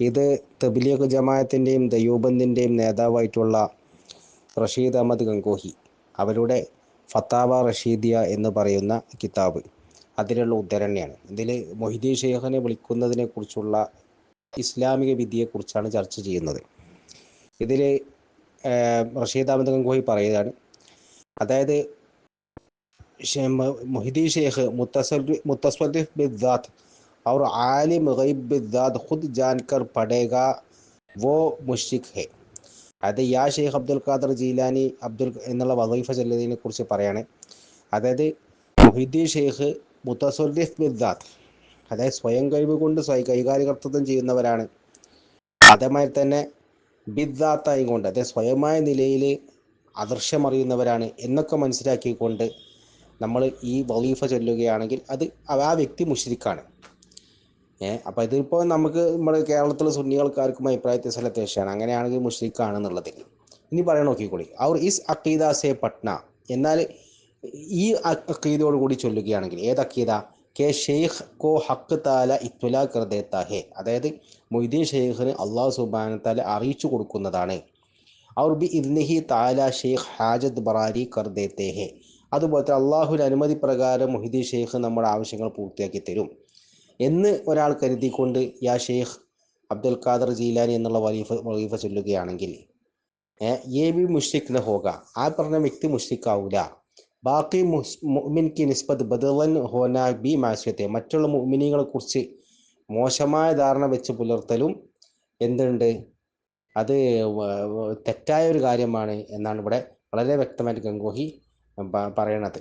ഇത് തബ്ലീഗ് ജമാഅത്തിന്റെയും ദയൂബന്തിന്റെയും നേതാവായിട്ടുള്ള റഷീദ് അഹമ്മദ് ഗംഗോഹി. അവരുടെ ഫത്താവ റഷീദിയ എന്ന് പറയുന്ന കിതാബ് അതിലുള്ള ഉദ്ധരണിയാണ്. ഇതിൽ മൊഹിദീൻ ഷെയ്ഖിനെ വിളിക്കുന്നതിനെ കുറിച്ചുള്ള ഇസ്ലാമിക വിധിയെക്കുറിച്ചാണ് ചർച്ച ചെയ്യുന്നത്. ഇതിൽ റഷീദ് അഹമ്മദ് ഗംഗോഹി പറയുകയാണ്. അതായത് മൊഹിദീൻ ഷെയ്ഖ് മുത്തസ്വദിഫ് ബിദ്ദാത്ത് और आलिम गैब बिदात खुद जानकर पढ़ेगा वो മുഷിഖ് ഹെ അതായത് യാ ഷെയ്ഖ് അബ്ദുൽ ഖാദർ ജീലാനി അബ്ദുൽ എന്നുള്ള വദീഫ ചെല്ലുന്നതിനെ കുറിച്ച് പറയാണ് അതായത് മുഹിദ്ദീൻ ഷെയ്ഖ് മുത്തസുദ്ദീഫ് ബിദ്ദാത്ത് അതായത് സ്വയം കഴിവ് കൊണ്ട് സ്വയം കൈകാര്യകർത്തൃത്വം ചെയ്യുന്നവരാണ് അതേമാതിരി തന്നെ ബിദ്ദാത്തായും കൊണ്ട് അതായത് സ്വയമായ നിലയിൽ അദൃശ്യമറിയുന്നവരാണ് എന്നൊക്കെ മനസ്സിലാക്കിക്കൊണ്ട് നമ്മൾ ഈ വലീഫ ചൊല്ലുകയാണെങ്കിൽ അത് ആ വ്യക്തി മുഷ്രിക്കാണ് ഏഹ് അപ്പൊ ഇതിപ്പോ നമുക്ക് നമ്മുടെ കേരളത്തിലെ സുന്നികൾക്കാർക്കും അഭിപ്രായത്തെ സ്ഥലത്തേശാണ് അങ്ങനെയാണെങ്കിൽ മുഷ്രിഖാണെന്നുള്ളത്. ഇനി പറയാൻ നോക്കിക്കോളി. അവർ ഇസ് അക്കീദ സെ പട്ന? എന്നാൽ ഈ അക്കീദയോട് കൂടി ചൊല്ലുകയാണെങ്കിൽ ഏത് അക്കീദ കെ ഷെയ്ഖ് കോ ഹക്ക് താല ഇത്തുല കർദേത്ത തഹേ അതായത് മൊയ്തീൻ ഷെയ്ഖിന് അള്ളാഹു സുബാന താല അറിയിച്ചു കൊടുക്കുന്നതാണ്. അവർ ബി ഇദ്നിഹി താല ഷെയ്ഖ് ഹാജത് ബറാരി കർദേ ഹെ. അതുപോലെ തന്നെ അള്ളാഹുവിന്റെ അനുമതി പ്രകാരം മൊഹിദീൻ ഷെയ്ഖ് നമ്മുടെ ആവശ്യങ്ങൾ പൂർത്തിയാക്കി തരും. എന്ന് ഒരാൾ കരുതിക്കൊണ്ട് യാ ഷെയ്ഖ് അബ്ദുൽ ഖാദർ ജീലാനി എന്നുള്ള വലീഫ വലീഫ ചൊല്ലുകയാണെങ്കിൽ ഏ ബി മുഷ്രിഖ് ഹോക. ആ പറഞ്ഞ വ്യക്തി മുഷ്രിഖാവൂല. ബാക്കി മുഅ്മിൻ കി നിസ്ബത്ത് ബദലൻ ഹോന ബി മാസ്യത്തെ. മറ്റുള്ള മുഅ്മിനീങ്ങളെ കുറിച്ച് മോശമായ ധാരണ വെച്ച് പുലർത്തലും എന്തുണ്ട്? അത് തെറ്റായ ഒരു കാര്യമാണ് എന്നാണ് ഇവിടെ വളരെ വ്യക്തമായിട്ട് ഗംഗോഹി പറയണത്.